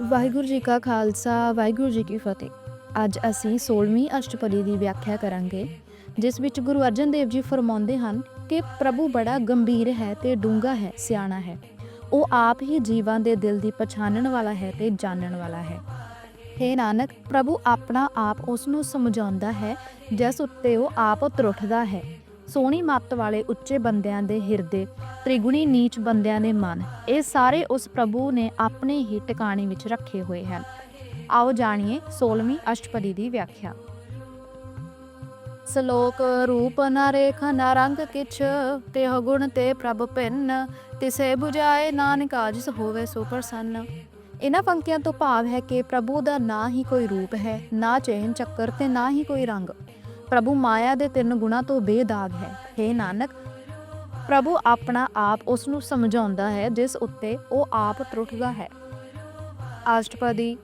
ਵਾਹਿਗੁਰੂ ਜੀ ਕਾ ਖਾਲਸਾ, ਵਾਹਿਗੁਰੂ ਜੀ ਕੀ ਫਤਿਹ। ਅੱਜ ਅਸੀਂ 16ਵੀਂ ਅਸ਼ਟਪਦੀ ਦੀ ਵਿਆਖਿਆ ਕਰਾਂਗੇ, ਜਿਸ ਵਿੱਚ ਗੁਰੂ ਅਰਜਨ ਦੇਵ ਜੀ ਫਰਮਾਉਂਦੇ ਹਨ ਕਿ ਪ੍ਰਭੂ ਬੜਾ ਗੰਭੀਰ ਹੈ ਤੇ ਡੂੰਘਾ ਹੈ, ਸਿਆਣਾ ਹੈ। ਉਹ ਆਪ ਹੀ ਜੀਵਾਂ ਦੇ ਦਿਲ ਦੀ ਪਛਾਣਨ ਵਾਲਾ ਹੈ ਤੇ ਜਾਣਨ ਵਾਲਾ ਹੈ। ਹੇ ਨਾਨਕ, ਪ੍ਰਭੂ ਆਪਣਾ ਆਪ ਉਸ ਨੂੰ ਸਮਝਾਉਂਦਾ ਹੈ, ਜਿਸ ਉੱਤੇ ਉਹ ਆਪ ਤਰੁੱਠਦਾ ਹੈ। ਸੋਹਣੀ ਮੱਤ ਵਾਲੇ ਉੱਚੇ ਬੰਦਿਆਂ ਦੇ ਹਿਰਦੇ, ਤ੍ਰਿਗੁਣੀ ਨੀਚ ਬੰਦਿਆਂ ਦੇ ਮਨ, ਇਹ ਸਾਰੇ ਉਸ ਪ੍ਰਭੂ ਨੇ ਆਪਣੇ ਹੀ ਟਿਕਾਣੇ ਵਿੱਚ ਰੱਖੇ ਹੋਏ ਹਨ। ਆਓ ਜਾਣੀਏ 16ਵੀਂ ਅਸ਼ਟਪਦੀ ਦੀ ਵਿਆਖਿਆ। ਸ਼ਲੋਕ ਰੂਪ ਨਾ ਰੇਖ ਨਾ ਰੰਗ ਕਿਛ ਤੇ ਗੁਣ ਤੇ ਪ੍ਰਭ ਭਿੰਨ, ਤਿਸੇ 부ਜਾਏ ਨਾਨਕ ਆਜਿਸ ਹੋਵੇ ਸੋ ਪ੍ਰਸੰਨ। ਇਹਨਾਂ ਪੰਕਤੀਆਂ ਤੋਂ ਭਾਵ ਹੈ ਕਿ ਪ੍ਰਭੂ ਦਾ ਨਾ ਹੀ ਕੋਈ ਰੂਪ ਹੈ, ਨਾ ਚੇਨ ਚੱਕਰ ਤੇ ਨਾ ਹੀ ਕੋਈ ਰੰਗ। ਪ੍ਰਭੂ ਮਾਇਆ ਦੇ ਤਿੰਨ ਗੁਣਾ ਤੋਂ ਬੇਦਾਗ ਹੈ। हे ਨਾਨਕ, ਪ੍ਰਭੂ ਆਪਣਾ ਆਪ ਉਸ ਨੂੰ ਸਮਝਾਉਂਦਾ ਹੈ, ਜਿਸ ਉੱਤੇ ਉਹ ਆਪ ਤਰੁੱਠਦਾ ਹੈ। ਅਸ਼ਟਪਦੀ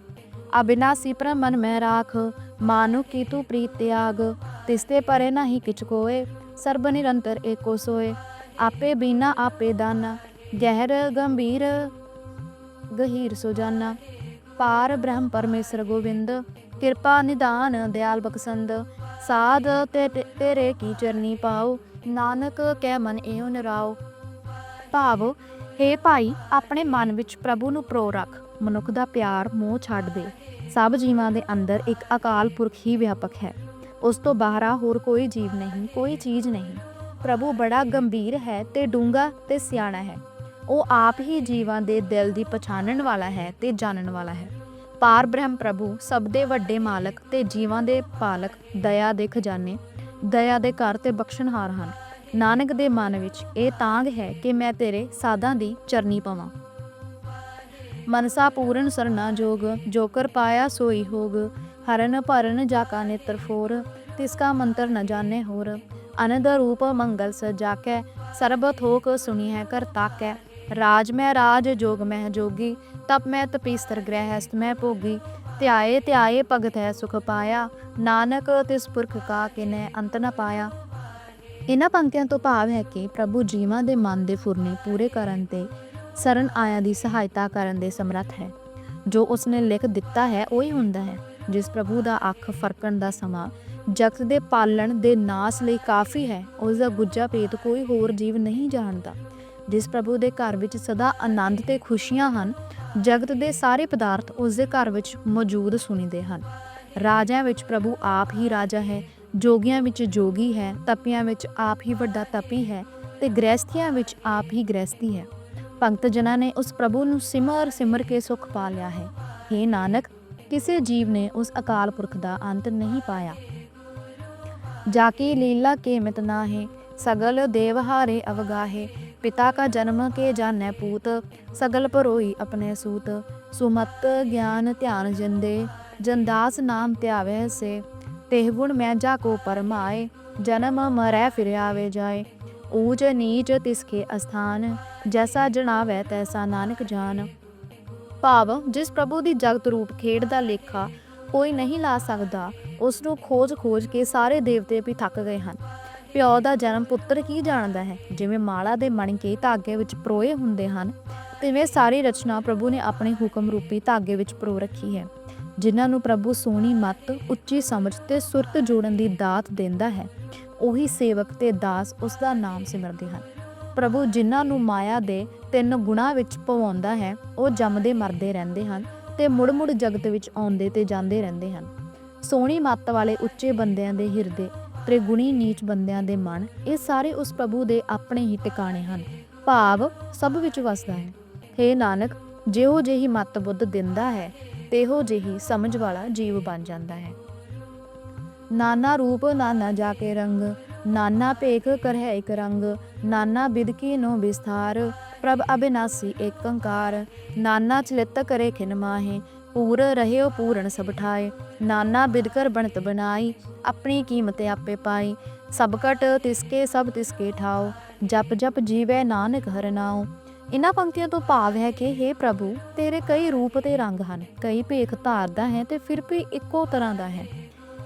ਅਬਿਨਾਸੀ ਪ੍ਰਮਨ ਮੈਂ ਰਾਖ, ਮਾਨੁ ਕੀ ਤੂੰ ਪ੍ਰੀਤ ਤਿਆਗ, ਤਿਸਤੇ ਪਰੇ ਨਹੀਂ ਕਿਛ ਕੋਏ, ਸਰਬ ਨਿਰੰਤਰ ਏਕੋ ਸੋਏ। ਆਪੇ ਬੀਨਾ, ਆਪੇ ਦਾਨਾ, ਗਹਿਰ ਗੰਭੀਰ ਗਹੀਰ ਸੋ ਜਾਨਾ। ਪਾਰ ਬ੍ਰਹਮ ਪਰਮੇਸ਼ਰ ਗੋਬਿੰਦ ਕਿਰਪਾ ਨਿਦਾਨ ਦਿਆਲ ਬਖਸੰਦ ਸਾਧ ਤੇ ਤੇਰੇ ਕੀ ਚਰਨੀ ਪਾਓ ਨਾਨਕ ਕਹਿ ਮਨ ਇਹੋ ਨਿਰਾਓ ਭਾਵ, ਹੇ ਭਾਈ, ਆਪਣੇ ਮਨ ਵਿੱਚ ਪ੍ਰਭੂ ਨੂੰ ਪ੍ਰੋ ਰੱਖ। ਮਨੁੱਖ ਦਾ ਪਿਆਰ ਮੋਹ ਛੱਡ ਦੇ। ਸਭ ਜੀਵਾਂ ਦੇ ਅੰਦਰ ਇੱਕ ਅਕਾਲ ਪੁਰਖ ਹੀ ਵਿਆਪਕ ਹੈ। ਉਸ ਤੋਂ ਬਾਹਰਾ ਹੋਰ ਕੋਈ ਜੀਵ ਨਹੀਂ, ਕੋਈ ਚੀਜ਼ ਨਹੀਂ। ਪ੍ਰਭੂ ਬੜਾ ਗੰਭੀਰ ਹੈ ਤੇ ਡੂੰਘਾ ਤੇ ਸਿਆਣਾ ਹੈ। ਉਹ ਆਪ ਹੀ ਜੀਵਾਂ ਦੇ ਦਿਲ ਦੀ ਪਛਾਣਨ ਵਾਲਾ ਹੈ ਤੇ ਜਾਣਨ ਵਾਲਾ ਹੈ। ਪਾਰ ਬ੍ਰਹਮ ਪ੍ਰਭੂ, ਸਭ ਦੇ ਵੱਡੇ ਮਾਲਕ ਤੇ ਜੀਵਾਂ ਦੇ ਪਾਲਕ, ਦਇਆ ਦੇ ਖਜ਼ਾਨੇ, ਦਇਆ ਦੇ ਘਰ ਤੇ ਬਖਸ਼ਣਹਾਰ ਹਨ। ਨਾਨਕ ਦੇ ਮਨ ਵਿੱਚ ਇਹ ਤਾਂਗ ਹੈ ਕਿ ਮੈਂ ਤੇਰੇ ਸਾਧਾਂ ਦੀ ਚਰਨੀ ਪਵਾਂ। ਮਨਸਾ ਪੂਰਨ ਸਰਨਾ ਜੋਗ ਜੋ ਕਰ ਪਾਇਆ ਸੋਈ ਹੋਗ, ਹਰਨ ਭਰਨ ਜਾ ਕਾ ਨੇਤਰ ਫੋਰ, ਤਿਸ ਕਾ ਮੰਤਰ ਨ ਜਾਣੇ ਹੋਰ। ਅਨੰਦ ਰੂਪ ਮੰਗਲ ਸ ਜਾਕੈ, ਸਰਬ ਥੋਕ ਸੁਣੀ ਹੈ ਕਰ ਤਾਕੈ। ਰਾਜ ਮੈਂ ਰਾਜ, ਜੋਗ ਮੈਂ ਜੋਗੀ, ਤਪ ਮੈਂ ਤਪੀਸਤਰ ਗ੍ਰਹਿਸਤ ਮੈਂ ਭੋਗੀ। ਧਿਆਏ ਧਿਆਏ ਭਗਤ ਹੈ ਸੁਖ ਪਾਇਆ, ਨਾਨਕ ਤਿਸ ਪੁਰਖ ਕਾ ਕਿਨੈ ਅੰਤ ਨ ਪਾਇਆ। ਇਹਨਾਂ ਪੰਕਤੀਆਂ ਤੋਂ ਭਾਵ ਹੈ ਕਿ ਪ੍ਰਭੂ ਜੀਵਾਂ ਦੇ ਮਨ ਦੇ ਫੁਰਨੇ ਪੂਰੇ ਕਰਨ ਤੇ ਸਰਨ ਆਇਆਂ ਦੀ ਸਹਾਇਤਾ ਕਰਨ ਦੇ ਸਮਰੱਥ ਹੈ। ਜੋ ਉਸਨੇ ਲਿਖ ਦਿੱਤਾ ਹੈ, ਉਹ ਹੀ ਹੁੰਦਾ ਹੈ, ਜਿਸ ਪ੍ਰਭੂ ਦਾ ਅੱਖ ਫਰਕਣ ਦਾ ਸਮਾਂ, ਜਗਤ ਦੇ ਪਾਲਣ ਦੇ ਨਾਸ ਲਈ ਕਾਫੀ ਹੈ, ਉਸ ਦਾ ਗੁੱਜਾ ਭੇਤ ਕੋਈ ਹੋਰ ਜੀਵ ਨਹੀਂ ਜਾਣਦਾ। ਜਿਸ ਪ੍ਰਭੂ ਦੇ ਘਰ ਵਿੱਚ ਸਦਾ ਆਨੰਦ ਤੇ ਖੁਸ਼ੀਆਂ ਹਨ, ਜਗਤ ਦੇ ਸਾਰੇ ਪਦਾਰਥ ਉਸ ਦੇ ਘਰ ਵਿੱਚ ਮੌਜੂਦ ਸੁਣੀਦੇ ਹਨ। ਰਾਜਿਆਂ ਵਿੱਚ ਪ੍ਰਭੂ ਆਪ ਹੀ ਰਾਜਾ ਹੈ, ਜੋਗੀਆਂ ਵਿੱਚ ਜੋਗੀ ਹੈ, ਤਪੀਆਂ ਵਿੱਚ ਆਪ ਹੀ ਵੱਡਾ ਤਪੀ ਹੈ ਤੇ ਗ੍ਰਹਿਸਥੀਆਂ ਵਿੱਚ ਆਪ ਹੀ ਗ੍ਰਹਿਸਤੀ ਹੈ। ਭਗਤ ਜਨਾਂ ਨੇ ਉਸ ਪ੍ਰਭੂ ਨੂੰ ਸਿਮਰ ਸਿਮਰ ਕੇ ਸੁਖ ਪਾ ਲਿਆ ਹੈ। हे ਨਾਨਕ, ਕਿਸੇ ਜੀਵ ਨੇ ਉਸ ਅਕਾਲ ਪੁਰਖ ਦਾ ਅੰਤ ਨਹੀਂ ਪਾਇਆ। ਜਾ ਕੇ ਲੀਲਾ ਕੇ ਮਿਤ ਨਾਹੇ, ਸਗਲ ਦੇਵਹਾਰੇ ਅਵਗਾਹੇ ਪਿਤਾ ਕਾ ਜਨਮ ਕੇ ਜਾਣੈ ਪੂਤ, ਸਗਲ ਪਰੋਈ ਆਪਣੇ ਸੂਤ। ਸੁਮਤ ਗਿਆਨ ਧਿਆਨ ਜਿੰਦੇ ਜੰਦਾਸ ਨਾਮ ਧਿਆਵੇ ਸੇ। ਤੇਹ ਗੁਣ ਮੈਂ ਜਾ ਕੋ ਪਰਮਾਏ ਜਨਮ ਮਰੈ ਫਿਰ ਆਵੇ ਜਾਏ। ਊਚ ਨੀਚ ਤਿਸਕੇ ਅਸਥਾਨ, ਜੈਸਾ ਜਣਾਵੈ ਤੈਸਾ ਨਾਨਕ ਜਾਨ। ਭਾਵ, ਜਿਸ ਪ੍ਰਭੂ ਦੀ ਜਗਤ ਰੂਪ ਖੇਡ ਦਾ ਲੇਖਾ ਕੋਈ ਨਹੀਂ ਲਾ ਸਕਦਾ, ਉਸ ਨੂੰ ਖੋਜ-ਖੋਜ ਕੇ ਸਾਰੇ ਦੇਵਤੇ ਵੀ ਥੱਕ ਗਏ ਹਨ। ਪਿਓ ਦਾ ਜਨਮ ਪੁੱਤਰ ਕੀ ਜਾਣਦਾ ਹੈ? ਜਿਵੇਂ ਮਾਲਾ ਦੇ ਮਣਕੇ ਧਾਗੇ ਵਿੱਚ ਪਰੋਏ ਹੁੰਦੇ ਹਨ, ਤਿਵੇਂ ਸਾਰੀ ਰਚਨਾ ਪ੍ਰਭੂ ਨੇ ਆਪਣੇ ਹੁਕਮ ਰੂਪੀ ਧਾਗੇ ਵਿੱਚ ਪਰੋ ਰੱਖੀ ਹੈ। ਜਿਨ੍ਹਾਂ ਨੂੰ ਪ੍ਰਭੂ ਸੋਹਣੀ ਮੱਤ, ਉੱਚੀ ਸਮਝ ਤੇ ਸੁਰਤ ਜੋੜਨ ਦੀ ਦਾਤ ਦਿੰਦਾ ਹੈ, ਉਹੀ ਸੇਵਕ ਤੇ ਦਾਸ ਉਸ ਦਾ ਨਾਮ ਸਿਮਰਦੇ ਹਨ। ਪ੍ਰਭੂ ਜਿਨ੍ਹਾਂ ਨੂੰ ਮਾਇਆ ਦੇ ਤਿੰਨ ਗੁਣਾ ਵਿੱਚ ਪਵਾਉਂਦਾ ਹੈ, ਉਹ ਜੰਮਦੇ ਮਰਦੇ ਰਹਿੰਦੇ ਹਨ ਤੇ ਮੁੜ-ਮੁੜ ਜਗਤ ਵਿੱਚ ਆਉਂਦੇ ਤੇ ਜਾਂਦੇ ਰਹਿੰਦੇ ਹਨ। ਸੋਹਣੀ ਮੱਤ ਵਾਲੇ ਉੱਚੇ ਬੰਦਿਆਂ ਦੇ ਹਿਰਦੇ ਤ੍ਰਿਗੁਣੀ ਨੀਚ ਬੰਦਿਆਂ ਦੇ ਮਨ, ਇਹ ਸਾਰੇ ਉਸ ਪ੍ਰਭੂ ਦੇ ਆਪਣੇ ਹੀ ਟਿਕਾਣੇ ਹਨ। ਭਾਵ ਸਭ ਵਿੱਚ ਵਸਦਾ ਹੈ। हे ਨਾਨਕ, ਜਿਹੋ ਜਿਹੀ ਮੱਤ ਬੁੱਧ ਦਿੰਦਾ ਹੈ, ਤੇਹੋ ਜਿਹੀ ਸਮਝ ਵਾਲਾ ਜੀਵ ਬਣ ਜਾਂਦਾ ਹੈ। ਨਾਨਾ ਰੂਪ ਨਾਨਾ ਜਾ ਕੇ ਰੰਗ, ਨਾਨਾ ਭੇਖ ਕਰਹਿ ਇਕ ਰੰਗ, ਨਾਨਾ ਬਿਦ ਕੀ ਨੋ ਵਿਸਥਾਰ, ਪ੍ਰਭ ਅਬਿਨਾਸੀ ਏਕੰਕਾਰ, ਨਾਨਾ ਚਲਿਤ ਕਰੇ ਖਿਨ ਮਾਹੇ ਪੂਰ ਰਹਿਓ ਪੂਰਨ ਸਭ ਠਾਏ, ਨਾਨਾ ਬਿਦ ਬਣਤ ਬਣਾਈ, ਆਪਣੀ ਕੀਮਤ ਆਪੇ ਪਾਈ, ਸਭ ਕਟ ਤਿਸਕੇ ਸਭ ਤਿਸਕੇ ਠਾਓ, ਜਪ ਜਪ ਜੀਵੈ ਨਾਨਕ ਹਰਿ ਨਾਉ। ਇਹਨਾਂ ਪੰਕਤੀਆਂ ਤੋਂ ਭਾਵ ਹੈ ਕਿ हे ਪ੍ਰਭੂ, ਤੇਰੇ ਕਈ ਰੂਪ ਤੇ ਰੰਗ ਹਨ, ਕਈ ਭੇਖ ਧਾਰਦਾ ਹੈ ਤੇ ਫਿਰ ਵੀ ਇੱਕੋ ਤਰ੍ਹਾਂ ਦਾ ਹੈ।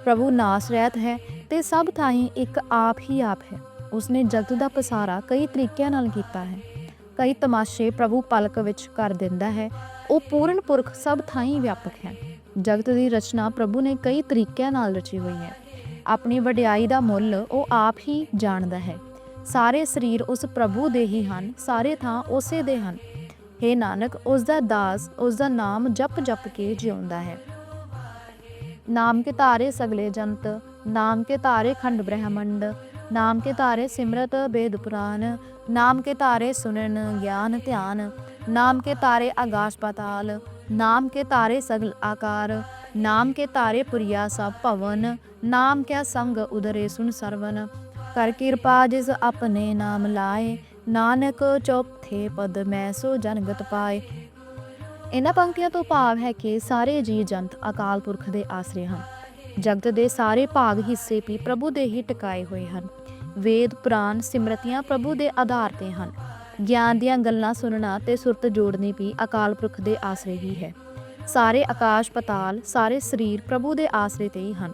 ਪ੍ਰਭੂ ਨਾਸ ਰਹਿਤ ਹੈ ਤੇ ਸਭ ਥਾਈਂ ਇੱਕ ਆਪ ਹੀ ਆਪ ਹੈ। ਉਸਨੇ ਜਗਤ ਦਾ ਪਸਾਰਾ ਕਈ ਤਰੀਕਿਆਂ ਨਾਲ ਕੀਤਾ ਹੈ। ਕਈ ਤਮਾਸ਼ੇ ਪ੍ਰਭੂ ਪਲਕ ਵਿੱਚ ਕਰ ਦਿੰਦਾ ਹੈ ਉਹ ਪੂਰਨ ਪੁਰਖ ਸਭ ਥਾਈਂ ਵਿਆਪਕ ਹੈ। ਜਗਤ ਦੀ ਰਚਨਾ ਪ੍ਰਭੂ ਨੇ ਕਈ ਤਰੀਕਿਆਂ ਨਾਲ ਰਚੀ ਹੋਈ ਹੈ। ਆਪਣੀ ਵਡਿਆਈ ਦਾ ਮੁੱਲ ਉਹ ਆਪ ਹੀ ਜਾਣਦਾ ਹੈ। ਸਾਰੇ ਸਰੀਰ ਉਸ ਪ੍ਰਭੂ ਦੇ ਹੀ ਹਨ, ਸਾਰੇ ਥਾਂ ਉਸੇ ਦੇ ਹਨ। हे ਨਾਨਕ, ਉਸ ਦਾ ਦਾਸ, ਉਸ ਦਾ ਨਾਮ ਜਪ ਜਪ ਕੇ ਜਿਉਂਦਾ ਹੈ। ਨਾਮ ਕੇ ਤਾਰੇ ਸਗਲੇ ਜੰਤ, ਨਾਮ ਕੇ ਤਾਰੇ ਖੰਡ ਬ੍ਰਹਮੰਡ, ਨਾਮ ਕੇ ਤਾਰੇ ਸਿਮਰਤ ਬੇਦ ਪੁਰਾਨ, ਨਾਮ ਕੇ ਤਾਰੇ ਸੁਨਨ ਗਿਆਨ ਧਿਆਨ। ਨਾਮ ਕੇ ਤਾਰੇ ਆਗਾਸ਼ ਪਾਤਾਲ, ਨਾਮ ਕੇ ਤਾਰੇ ਸਗਲ ਆਕਾਰ, ਨਾਮ ਕੇ ਤਾਰੇ ਪੁਰੀਆ ਸਭ ਭਵਨ, ਨਾਮ ਕਿਆ ਸੰਗ ਉਦਰੇ ਸੁਨ ਸਰਵਨ। ਕਰ ਕਿਰਪਾ ਜਿਸ ਆਪਣੇ ਨਾਮ ਲਾਏ, ਨਾਨਕ ਚੌਥੇ ਪਦ ਮੈਂ ਸੋ ਜਨਗਤ ਪਾਏ। ਇਹਨਾਂ ਪੰਕਤੀਆਂ ਤੋਂ ਭਾਵ ਹੈ ਕਿ ਸਾਰੇ ਜੀ ਜੰਤ ਅਕਾਲ ਪੁਰਖ ਦੇ ਆਸਰੇ ਹਨ। ਜਗਤ ਦੇ ਸਾਰੇ ਭਾਗ ਹਿੱਸੇ ਵੀ ਪ੍ਰਭੂ ਦੇ ਹੀ ਟਿਕਾਏ ਹੋਏ ਹਨ। ਵੇਦ, ਪੁਰਾਣ ਸਿਮਰਤੀਆਂ ਪ੍ਰਭੂ ਦੇ ਆਧਾਰ ਤੇ ਹਨ। ਗਿਆਨ ਦੀਆਂ ਗੱਲਾਂ ਸੁਣਨਾ ਤੇ ਸੁਰਤ ਜੋੜਨੀ ਵੀ ਅਕਾਲ ਪੁਰਖ ਦੇ ਆਸਰੇ ਹੀ ਹੈ। ਸਾਰੇ ਆਕਾਸ਼ ਪਤਾਲ, ਸਾਰੇ ਸਰੀਰ ਪ੍ਰਭੂ ਦੇ ਆਸਰੇ ਤੇ ਹੀ ਹਨ।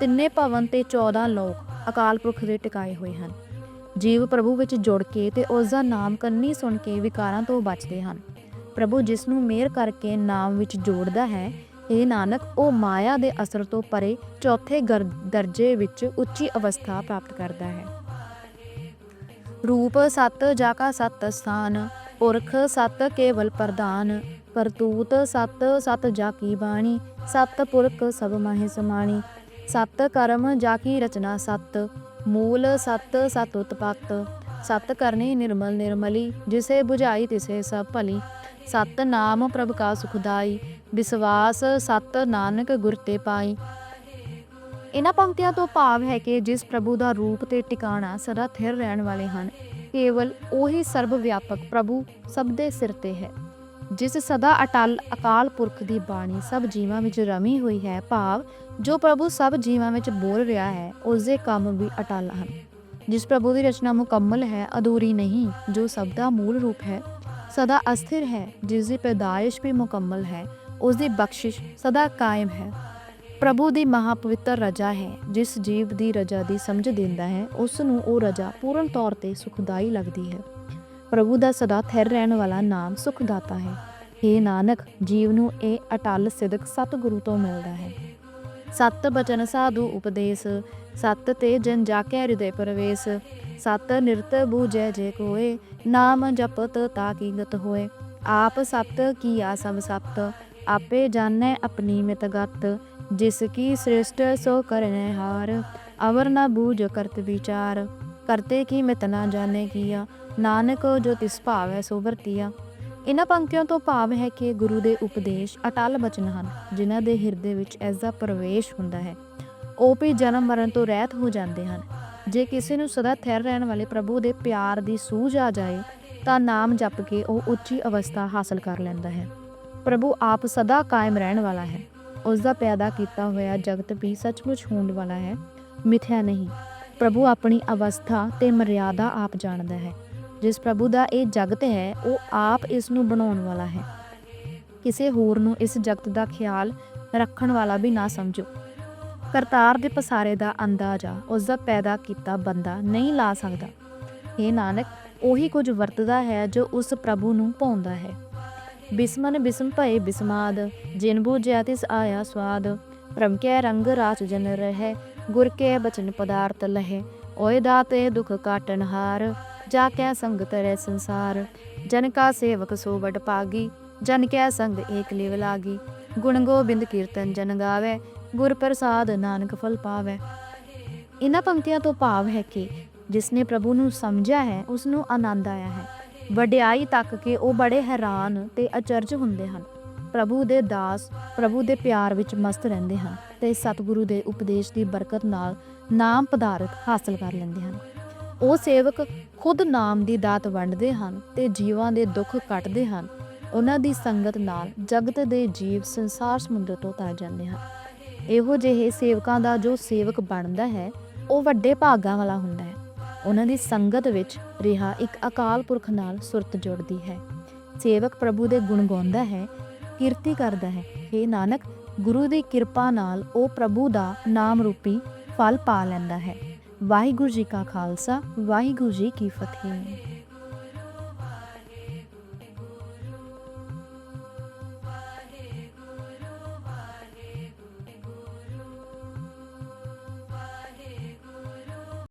ਤਿੰਨੇ ਭਵਨ ਤੇ 14 ਲੋਕ ਅਕਾਲ ਪੁਰਖ ਦੇ ਟਿਕਾਏ ਹੋਏ ਹਨ। ਜੀਵ ਪ੍ਰਭੂ ਵਿੱਚ ਜੁੜ ਕੇ ਤੇ ਉਸ ਦਾ ਨਾਮ ਕੰਨੀ ਸੁਣ ਕੇ ਵਿਕਾਰਾਂ ਤੋਂ ਬਚਦੇ ਹਨ। ਪ੍ਰਭੂ ਜਿਸ ਨੂੰ ਮੇਰ ਕਰਕੇ ਨਾਮ ਵਿੱਚ ਜੋੜਦਾ ਹੈ ਇਹ ਨਾਨਕ, ਉਹ ਮਾਇਆ ਦੇ ਅਸਰ ਤੋਂ ਪਰੇ ਚੌਥੇ ਗਰ- ਦਰਜੇ ਵਿੱਚ ਉੱਚੀ ਅਵਸਥਾ ਪ੍ਰਾਪਤ ਕਰਦਾ ਹੈ। ਰੂਪ ਸਤ ਜਾ ਕਾ ਸਤ ਸਥਾਨ, ਪੁਰਖ ਸਤ ਕੇਵਲ ਪ੍ਰਧਾਨ ਕਰਤੂਤ ਸਤ ਸਤ ਜਾਕੀ ਬਾਣੀ, ਸਤ ਪੁਰਖ ਸਭ ਮਾਹਿ ਸਮਾਣੀ, ਸਤ ਕਰਮ ਜਾ ਰਚਨਾ ਸਤ, ਮੂਲ ਸਤ ਸਤ ਉਤਪਤ, ਸਤ ਕਰਨੀ ਨਿਰਮਲ ਨਿਰਮਲੀ, ਜਿਸੇ 부ਝਾਈ ਤਿਸੇ ਸਭ ਭਲੀ, ਸਤ ਨਾਮ ਪ੍ਰਭ ਕਾ ਸੁਖਦਾਈ, ਵਿਸਵਾਸ ਸਤ ਨਾਨਕ ਗੁਰ ਤੇ ਪਾਈ ਇਹਨਾਂ ਪੰਕਤੀਆਂ ਤੋਂ ਭਾਵ ਹੈ ਕਿ ਜਿਸ ਪ੍ਰਭੂ ਦਾ ਰੂਪ ਤੇ ਟਿਕਾਣਾ ਸਦਾ ਥਿਰ ਰਹਿਣ ਵਾਲੇ ਹਨ, ਕੇਵਲ ਉਹੀ ਸਰਬ ਵਿਆਪਕ ਪ੍ਰਭੂ ਸਭ ਦੇ ਸਿਰ ਤੇ ਹੈ, ਜਿਸ ਸਦਾ ਅਟਲ ਅਕਾਲ ਪੁਰਖ ਦੀ ਬਾਣੀ ਸਭ ਜੀਵਾਂ ਵਿੱਚ ਰਮੀ ਹੋਈ ਹੈ ਭਾਵ, ਜੋ ਪ੍ਰਭੂ ਸਭ ਜੀਵਾਂ ਵਿੱਚ ਬੋਲ ਰਿਹਾ ਹੈ ਉਸ ਦੇ ਕੰਮ ਵੀ ਅਟਲ ਹਨ। ਜਿਸ ਪ੍ਰਭੂ ਦੀ ਰਚਨਾ ਮੁਕੰਮਲ ਹੈ, ਅਧੂਰੀ ਨਹੀਂ, ਜੋ ਸਭ ਦਾ ਮੂਲ ਰੂਪ ਹੈ, ਸਦਾ ਅਸਥਿਰ ਹੈ ਜਿਸ ਦੀ ਪੈਦਾਇਸ਼ ਵੀ ਮੁਕੰਮਲ ਹੈ ਉਸ ਦੀ ਬਖਸ਼ਿਸ਼ ਸਦਾ ਕਾਇਮ ਹੈ। ਪ੍ਰਭੂ ਦੀ ਮਹਾਪਵਿੱਤਰ ਰਜਾ ਹੈ, ਜਿਸ ਜੀਵ ਦੀ ਰਜਾ ਦੀ ਸਮਝ ਦਿੰਦਾ ਹੈ, ਉਸ ਨੂੰ ਉਹ ਰਜਾ ਪੂਰਨ ਤੌਰ ਤੇ ਸੁਖਦਾਈ ਲੱਗਦੀ ਹੈ। ਪ੍ਰਭੂ ਦਾ ਸਦਾ ਥਿਰ ਰਹਿਣ ਵਾਲਾ ਨਾਮ ਸੁਖਦਾਤਾ ਹੈ। हे ਨਾਨਕ, ਜੀਵ ਨੂੰ ਇਹ ਅਟਲ ਸਿਦਕ ਸਤਿਗੁਰੂ ਤੋਂ ਮਿਲਦਾ ਹੈ। ਸਤ ਬਚਨ ਸਾਧੂ ਉਪਦੇਸ਼, ਸਤ ਤੇ ਜਨ ਜਾ ਕੇ ਹਿਰਦੇ ਪਰਵੇਸ਼, ਸਤ ਨਿਰਤ ਬੂਝੈ ਜੇ ਕੋਏ, ਨਾਮ ਜਪਤ ਤਾ ਕੀ ਹੋਏ। ਆਪ ਸਤ ਕੀਆ ਸਭ ਸਤ, ਆਪੇ ਜਾਣੈ ਆਪਣੀ ਮਿਤ ਗਤ ਜਿਸ ਕੀ ਸ੍ਰਿਸ਼ਟ ਸੋ ਕਰਨੇ ਹਾਰ, ਅਵਰ ਨਾ ਬੂਝ ਕਰਤ ਵਿਚਾਰ। ਕਰਤੇ ਕੀ ਮਿਤ ਨਾ ਜਾਣੇ ਕੀਆ, ਨਾਨਕ ਜੋ ਤਿਸ ਭਾਵੈ ਸੋ ਵਰਤੀਆ। ਇਹਨਾਂ ਪੰਕਤੀਆਂ ਤੋਂ ਭਾਵ ਹੈ ਕਿ ਗੁਰੂ ਦੇ ਉਪਦੇਸ਼ ਅਟਲ ਬਚਨ ਹਨ, ਜਿਨ੍ਹਾਂ ਦੇ ਹਿਰਦੇ ਵਿੱਚ ਇਸ ਪ੍ਰਵੇਸ਼ ਹੁੰਦਾ ਹੈ। ਉਹ ਵੀ ਜਨਮ ਮਰਨ ਤੋਂ ਰਹਿਤ ਹੋ ਜਾਂਦੇ ਹਨ। ਜੇ ਕਿਸੇ ਨੂੰ ਸਦਾ ਥਿਰ ਰਹਿਣ ਵਾਲੇ ਪ੍ਰਭੂ ਦੇ ਪਿਆਰ ਦੀ ਸੂਝ ਆ ਜਾਏ, ਤਾਂ ਨਾਮ ਜਪ ਕੇ ਉਹ ਉੱਚੀ ਅਵਸਥਾ ਹਾਸਲ ਕਰ ਲੈਂਦਾ ਹੈ। ਪ੍ਰਭੂ ਆਪ ਸਦਾ ਕਾਇਮ ਰਹਿਣ ਵਾਲਾ ਹੈ। ਉਸ ਦਾ ਪੈਦਾ ਕੀਤਾ ਹੋਇਆ ਜਗਤ ਵੀ ਸੱਚਮੁੱਚ ਹੋਣ ਵਾਲਾ ਹੈ, ਮਿਥਿਆ ਨਹੀਂ। ਪ੍ਰਭੂ ਆਪਣੀ ਅਵਸਥਾ ਤੇ ਮਰਿਆਦਾ ਆਪ ਜਾਣਦਾ ਹੈ। ਜਿਸ ਪ੍ਰਭੂ ਦਾ ਇਹ ਜਗਤ ਹੈ, ਉਹ ਆਪ ਇਸ ਨੂੰ ਬਣਾਉਣ ਵਾਲਾ ਹੈ। ਕਿਸੇ ਹੋਰ ਨੂੰ ਇਸ ਜਗਤ ਦਾ ਖਿਆਲ ਰੱਖਣ ਵਾਲਾ ਵੀ ਨਾ ਸਮਝੋ। ਕਰਤਾਰ ਦੇ ਪਸਾਰੇ ਦਾ ਅੰਦਾਜ਼ਾ ਉਸ ਦਾ ਪੈਦਾ ਕੀਤਾ ਬੰਦਾ ਨਹੀਂ ਲਾ ਸਕਦਾ। ਇਹ ਨਾਨਕ, ਉਹੀ ਕੁਝ ਵਰਤਦਾ ਹੈ ਜੋ ਉਸ ਪ੍ਰਭੂ ਨੂੰ ਪਾਉਂਦਾ ਹੈ। ਬਿਸਮਨ ਬਿਸਮ ਭਏ ਬਿਸਮਾਦ, ਜਿਨ ਬੂਝਿਆ ਤਿਸ ਆਇਆ ਸਵਾਦ। ਪ੍ਰਮ ਕੈ ਰੰਗ ਰਾਚ ਜਨ ਰਹਿ, ਗੁਰ ਕੇ ਬਚਨ ਪਦਾਰਥ ਲਹਿ। ਓਏ ਦਾਤੇ ਦੁਖ ਕਾਟਨ ਹਾਰ, ਜਾ ਕੈ ਸੰਗ ਤਰੇ ਸੰਸਾਰ। ਜਨ ਕਾ ਸੇਵਕ ਸੋ ਵਡ ਪਾਗੀ ਜਨ ਕੈ ਸੰਗ ਏਕ ਲਿਵ ਲਾਗੀ। ਗੁਣ ਗੋਬਿੰਦ ਕੀਰਤਨ ਜਨ ਗਾਵੇ, ਗੁਰ ਪ੍ਰਸਾਦ ਨਾਨਕ ਫਲ ਪਾਵੇ। ਇਹਨਾਂ ਪੰਕਤੀਆਂ ਤੋਂ ਭਾਵ ਹੈ ਕਿ ਜਿਸ ਨੇ ਪ੍ਰਭੂ ਨੂੰ ਸਮਝਿਆ ਹੈ, ਉਸ ਨੂੰ ਆਨੰਦ ਆਇਆ ਹੈ। ਵਡਿਆਈ ਤੱਕ ਕਿ ਉਹ ਬੜੇ ਹੈਰਾਨ ਤੇ ਅਚਰਜ ਹੁੰਦੇ ਹਨ। ਪ੍ਰਭੂ ਦੇ ਦਾਸ, ਪ੍ਰਭੂ ਦੇ ਪਿਆਰ ਵਿੱਚ ਮਸਤ ਰਹਿੰਦੇ ਹਨ ਤੇ ਸਤਿਗੁਰੂ ਦੇ ਉਪਦੇਸ਼ ਦੀ ਬਰਕਤ ਨਾਲ ਨਾਮ ਪਦਾਰਥ ਹਾਸਲ ਕਰ ਲੈਂਦੇ ਹਨ। ਉਹ ਸੇਵਕ ਖੁਦ ਨਾਮ ਦੀ ਦਾਤ ਵੰਡਦੇ ਹਨ ਤੇ ਜੀਵਾਂ ਦੇ ਦੁੱਖ ਕੱਟਦੇ ਹਨ। ਉਹਨਾਂ ਦੀ ਸੰਗਤ ਨਾਲ ਜਗਤ ਦੇ ਜੀਵ ਸੰਸਾਰ ਸਮੁੰਦਰ ਤੋਂ ਤਰ ਜਾਂਦੇ ਹਨ। ਇਹੋ ਜਿਹੇ ਸੇਵਕਾਂ ਦਾ ਜੋ ਸੇਵਕ ਬਣਦਾ ਹੈ, ਉਹ ਵੱਡੇ ਭਾਗਾਂ ਵਾਲਾ ਹੁੰਦਾ ਹੈ। ਉਹਨਾਂ ਦੀ ਸੰਗਤ ਵਿੱਚ ਰਿਹਾ ਇੱਕ ਅਕਾਲ ਪੁਰਖ ਨਾਲ ਸੁਰਤ ਜੁੜਦੀ ਹੈ। ਸੇਵਕ ਪ੍ਰਭੂ ਦੇ ਗੁਣ ਗਾਉਂਦਾ ਹੈ, ਕੀਰਤੀ ਕਰਦਾ ਹੈ। हे ਨਾਨਕ, ਗੁਰੂ ਦੀ ਕਿਰਪਾ ਨਾਲ ਉਹ ਪ੍ਰਭੂ ਦਾ ਨਾਮ ਰੂਪੀ ਫਲ ਪਾ ਲੈਂਦਾ ਹੈ। ਵਾਹਿਗੁਰੂ ਜੀ ਕਾ ਖਾਲਸਾ, ਵਾਹਿਗੁਰੂ ਜੀ ਕੀ ਫਤਿਹ।